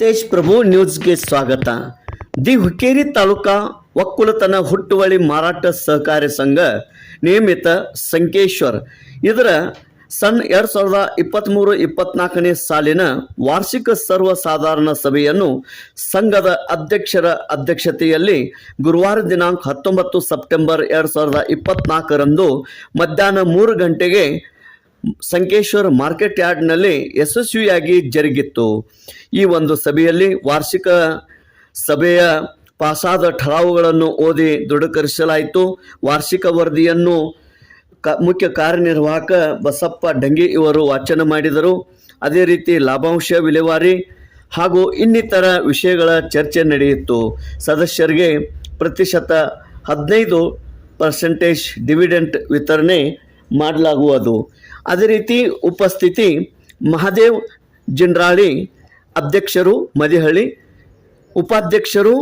ತೇಜ್ ಪ್ರಭು ನ್ಯೂಸ್ಗೆ ಸ್ವಾಗತ. ದಿ ಹುಕ್ಕೇರಿ ತಾಲೂಕಾ ಒಕ್ಕುಲತನ ಹುಟ್ಟುವಳಿ ಮಾರಾಟ ಸಹಕಾರಿ ಸಂಘ ನಿಯಮಿತ ಸಂಕೇಶ್ವರ್. ಇದರ ಸನ್ ಎರಡು ಸಾವಿರದ ಇಪ್ಪತ್ತ್ಮೂರು ಇಪ್ಪತ್ನಾಲ್ಕನೇ ಸಾಲಿನ ವಾರ್ಷಿಕ ಸರ್ವಸಾಧಾರಣ ಸಭೆಯನ್ನು ಸಂಘದ ಅಧ್ಯಕ್ಷರ ಅಧ್ಯಕ್ಷತೆಯಲ್ಲಿ ಗುರುವಾರ ದಿನಾಂಕ ಹತ್ತೊಂಬತ್ತು ಸೆಪ್ಟೆಂಬರ್ ಎರಡು ಸಾವಿರದ ಇಪ್ಪತ್ನಾಲ್ಕರಂದು ಮಧ್ಯಾಹ್ನ ಮೂರು ಗಂಟೆಗೆ ಸಂಕೇಶ್ವರ ಮಾರ್ಕೆಟ್ ಯಾರ್ಡ್ನಲ್ಲಿ ಯಶಸ್ವಿಯಾಗಿ ಜರುಗಿತ್ತು. ಈ ಒಂದು ಸಭೆಯಲ್ಲಿ ವಾರ್ಷಿಕ ಸಭೆಯ ಪಾಸಾದ ಠರಾವುಗಳನ್ನು ಓದಿ ದೃಢೀಕರಿಸಲಾಯಿತು. ವಾರ್ಷಿಕ ವರದಿಯನ್ನು ಕ, ಮುಖ್ಯ ಕಾರ್ಯನಿರ್ವಾಹಕ ಬಸಪ್ಪ ಡಂಗಿ ಇವರು ವಾಚನ ಮಾಡಿದರು. ಅದೇ ರೀತಿ ಲಾಭಾಂಶ ವಿಲೇವಾರಿ ಹಾಗೂ ಇನ್ನಿತರ ವಿಷಯಗಳ ಚರ್ಚೆ ನಡೆಯಿತು. ಸದಸ್ಯರಿಗೆ ಪ್ರತಿಶತ ಹದಿನೈದು ಪರ್ಸೆಂಟೇಜ್ ಡಿವಿಡೆಂಟ್ ವಿತರಣೆ ಮಾಡಲಾಗುವುದು. ಅದೇ ರೀತಿ ಉಪಸ್ಥಿತಿ ಮಹಾದೇವ್ ಜಿಂಡ್ರಾಳಿ ಅಧ್ಯಕ್ಷರು ಮದಿಹಳ್ಳಿ, ಉಪಾಧ್ಯಕ್ಷರು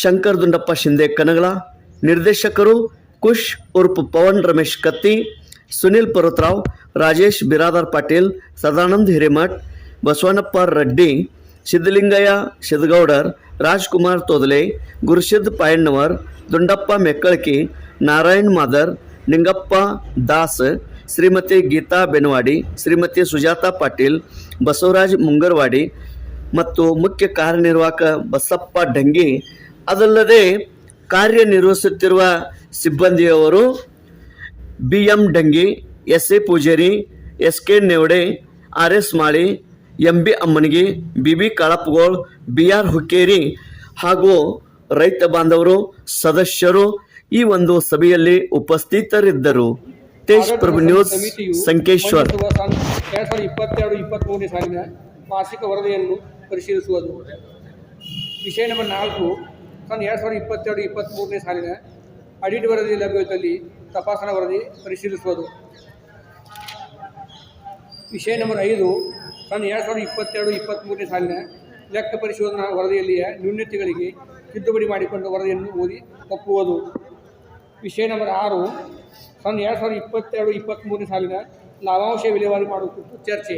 ಶಂಕರ್ ದುಂಡಪ್ಪ ಶಿಂದೆ ಕನಗಲ, ನಿರ್ದೇಶಕರು ಕುಶ್ ಉರ್ಪ್ ಪವನ್ ರಮೇಶ್ ಕತ್ತಿ, ಸುನಿಲ್ ಪರ್ವತರಾವ್ ರಾಜೇಶ್ ಬಿರಾದಾರ್ ಪಾಟೀಲ್, ಸದಾನಂದ್ ಹಿರೇಮಠ್, ಬಸವಣ್ಣಪ್ಪ ರೆಡ್ಡಿ ಸಿದ್ದಲಿಂಗಯ್ಯ ಸಿದ್ದಗೌಡರ್ ರಾಜ್ಕುಮಾರ್ ತೋದಲೆ ಗುರುಸಿದ್ ಪಾಯಣ್ಣವರ್, ದುಂಡಪ್ಪ ಮೆಕ್ಕಳಕಿ, ನಾರಾಯಣ್ ಮಾದರ್ ನಿಂಗಪ್ಪ ದಾಸ್, ಶ್ರೀಮತಿ ಗೀತಾ ಬೆನವಾಡಿ, ಶ್ರೀಮತಿ ಸುಜಾತಾ ಪಾಟೀಲ್, ಬಸವರಾಜ್ ಮುಂಗರ್ವಾಡಿ ಮತ್ತು ಮುಖ್ಯ ಕಾರ್ಯನಿರ್ವಾಹಕ ಬಸಪ್ಪ ಡಂಗಿ. ಅದಲ್ಲದೆ ಕಾರ್ಯನಿರ್ವಹಿಸುತ್ತಿರುವ ಸಿಬ್ಬಂದಿಯವರು B M Dangi S A Pujari S K Nevade R S Mali M B ಅಮ್ಮನಿಗೆ B B Kalappagol B R Hukkeri ಹಾಗೂ ರೈತ ಬಾಂಧವರು, ಸದಸ್ಯರು ಈ ಒಂದು ಸಭೆಯಲ್ಲಿ ಉಪಸ್ಥಿತರಿದ್ದರು. ತೇಜ್ ಪ್ರಭು ನ್ಯೂಸ್ ಸಂಕೇಶ್ವರ್. ಎರಡು ಸಾವಿರದ ಇಪ್ಪತ್ತೆರಡು ಇಪ್ಪತ್ತ್ಮೂರನೇ ಸಾಲಿನ ಮಾಸಿಕ ವರದಿಯನ್ನು ಪರಿಶೀಲಿಸುವುದು. ವಿಷಯ ನಂಬರ್ ನಾಲ್ಕು ಸನ್ ಎರಡು ಸಾವಿರದ ಇಪ್ಪತ್ತೆರಡು ಇಪ್ಪತ್ತ್ಮೂರನೇ ಸಾಲಿನ ಅಡಿಟ್ ವರದಿ ಲಭ್ಯದಲ್ಲಿ ತಪಾಸಣಾ ವರದಿ ಪರಿಶೀಲಿಸುವುದು. ವಿಷಯ ನಂಬರ್ ಐದು ಸನ್ ಎರಡು ಸಾವಿರದ ಇಪ್ಪತ್ತೆರಡು ಇಪ್ಪತ್ತ್ಮೂರನೇ ಸಾಲಿನ ಲೆಕ್ಕ ಪರಿಶೋಧನಾ ವರದಿಯಲ್ಲಿಯ ನ್ಯೂನತೆಗಳಿಗೆ ತಿದ್ದುಪಡಿ ಮಾಡಿಕೊಂಡು ವರದಿಯನ್ನು ಓದಿ ಒಪ್ಪುವುದು. ವಿಷಯ ನಂಬರ್ ಆರು, ಸನ್ ಎರಡು ಸಾವಿರದ ಇಪ್ಪತ್ತೆರಡು ಇಪ್ಪತ್ತ್ಮೂರನೇ ಸಾಲಿನ ಲಾಭಾಂಶ ವಿಲೇವಾರಿ ಮಾಡುವ ಕುರಿತು ಚರ್ಚೆ.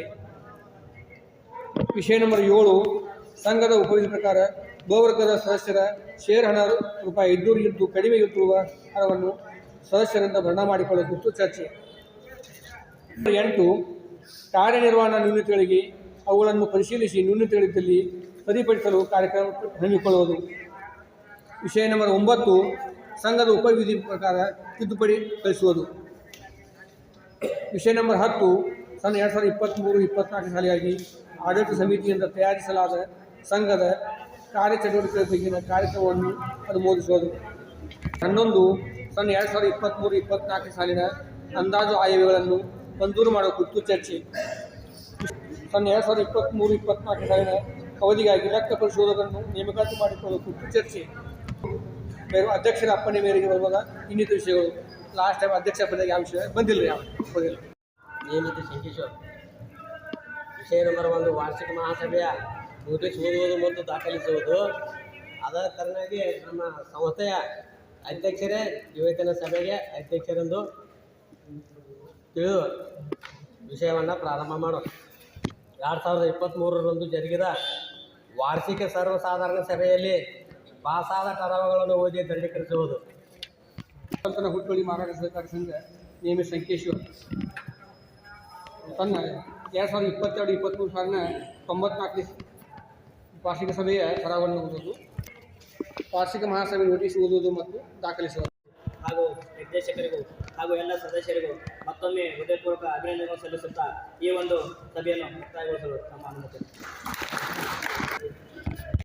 ವಿಷಯ ನಂಬರ್ ಏಳು, ಸಂಘದ ಉಪವಿಧಿ ಪ್ರಕಾರ ಗೋವರ್ಗದ ಸದಸ್ಯರ ಶೇರ್ ಹಣ ರೂಪಾಯಿ ಇನ್ನೂರು ಇದ್ದು ಕಡಿಮೆ ಇರುವ ಹಣವನ್ನು ಸದಸ್ಯರಿಂದ ಭರಣ ಮಾಡಿಕೊಳ್ಳುವ ಕುರಿತು ಚರ್ಚೆ. ಎಂಟು, ಕಾರ್ಯನಿರ್ವಹಣಾ ನ್ಯೂನತೆಗಳಿಗೆ ಅವುಗಳನ್ನು ಪರಿಶೀಲಿಸಿ ನ್ಯೂನತೆಗಳಿದ್ದಲ್ಲಿ ಸರಿಪಡಿಸಲು ಕಾರ್ಯಕ್ರಮ ಹಮ್ಮಿಕೊಳ್ಳುವುದು. ವಿಷಯ ನಂಬರ್ ಒಂಬತ್ತು ಸಂಘದ ಉಪವಿಧಿ ಪ್ರಕಾರ ತಿದ್ದುಪಡಿ ಕಳಿಸುವುದು. ವಿಷಯ ನಂಬರ್ ಹತ್ತು, ಸನ್ ಎರಡು ಸಾವಿರದ ಇಪ್ಪತ್ತ್ಮೂರು ಇಪ್ಪತ್ನಾಲ್ಕು ಸಾಲಿಯಾಗಿ ಆಡಳಿತ ಸಮಿತಿಯಿಂದ ತಯಾರಿಸಲಾದ ಸಂಘದ ಕಾರ್ಯಚಟುವಟಿಕೆ ಬಗೆಗಿನ ಕಾರ್ಯಕ್ರಮವನ್ನು ಅನುಮೋದಿಸುವುದು. ಹನ್ನೊಂದು, ಸನ್ ಎರಡು ಸಾವಿರದ ಇಪ್ಪತ್ತ್ಮೂರು ಇಪ್ಪತ್ನಾಲ್ಕು ಸಾಲಿನ ಅಂದಾಜು ಆಯವ್ಯಗಳನ್ನು ಮಂಜೂರು ಮಾಡುವ ಕುರಿತು ಚರ್ಚೆ. ಸನ್ ಎರಡು ಸಾವಿರದ ಇಪ್ಪತ್ತ್ಮೂರು ಇಪ್ಪತ್ನಾಲ್ಕು ಸಾಲಿನ ಅವಧಿಗಾಗಿ ಲೆಕ್ಕ ಪರಿಶೋಧಕರನ್ನು ನೇಮಕಾತಿ ಮಾಡಿಕೊಳ್ಳುವ ಕುರಿತು ಚರ್ಚೆ. ಬೇರೆ ಅಧ್ಯಕ್ಷರ ಅಪ್ಪಣೆ ಮೇರೆಗೆ ಬರುವಾಗ ಇನ್ನಿತರ ವಿಷಯಗಳು. ಲಾಸ್ಟ್ ಟೈಮ್ ಅಧ್ಯಕ್ಷ ಪದಕ್ಕೆ ಯಾವ ವಿಷಯ ಬಂದಿಲ್ಲ ಯಾವ ಬಂದಿಲ್ಲ. ನಿಯಮಿತ ಸಂಕೇಶ್ವರ ವಿಷಯ ನಂಬರ್ ಒಂದು ವಾರ್ಷಿಕ ಮಹಾಸಭೆಯ ನೋಟಿಸ್ ಓದುವುದು ಮತ್ತು ದಾಖಲಿಸುವುದು. ಅದರ ತರನಾಗಿ ನಮ್ಮ ಸಂಸ್ಥೆಯ ಅಧ್ಯಕ್ಷರೇ ಯುವಕನ ಸಭೆಗೆ ಅಧ್ಯಕ್ಷರೆಂದು ತಿಳಿದು ವಿಷಯವನ್ನು ಪ್ರಾರಂಭ ಮಾಡೋಣ ಎರಡು ಸಾವಿರದ ಇಪ್ಪತ್ತ್ಮೂರರಂದು ಜರುಗಿದ ವಾರ್ಷಿಕ ಸರ್ವಸಾಧಾರಣ ಸಭೆಯಲ್ಲಿ ಪಾಸಾದ ಕರಾವಗಳನ್ನು ಓದಿ ದೃಢೀಕರಿಸುವುದು ಸಂತನ ಹುಟ್ಟುವಳಿ ಮಾರಾಟ ಸಹಕಾರ ಸಂಘ ನೇಮ ಸಂಕೇಶ್ವರ. ತನ್ನ ಎರಡು ಸಾವಿರದ ಇಪ್ಪತ್ತೆರಡು ಇಪ್ಪತ್ತ್ಮೂರು ಸಾವಿರನ ತೊಂಬತ್ನಾಲ್ಕನೇ ವಾರ್ಷಿಕ ಸಭೆಯ ಕರಾವನ್ನು ಓದುವುದು ವಾರ್ಷಿಕ ಮಹಾಸಭೆ ನೋಟಿಸ್ ಓದುವುದು ಮತ್ತು ದಾಖಲಿಸುವುದು. ಹಾಗೂ ನಿರ್ದೇಶಕರಿಗೂ ಹಾಗೂ ಎಲ್ಲ ಸದಸ್ಯರಿಗೂ ಮತ್ತೊಮ್ಮೆ ಹೃದಯಪೂರ್ವಕ ಅಭಿನಂದನೆ ಸಲ್ಲಿಸುತ್ತಾ ಈ ಒಂದು ಸಭೆಯನ್ನು ಮುಕ್ತಾಯಗೊಳಿಸಲು ನಮ್ಮ ಅನುಮತಿ.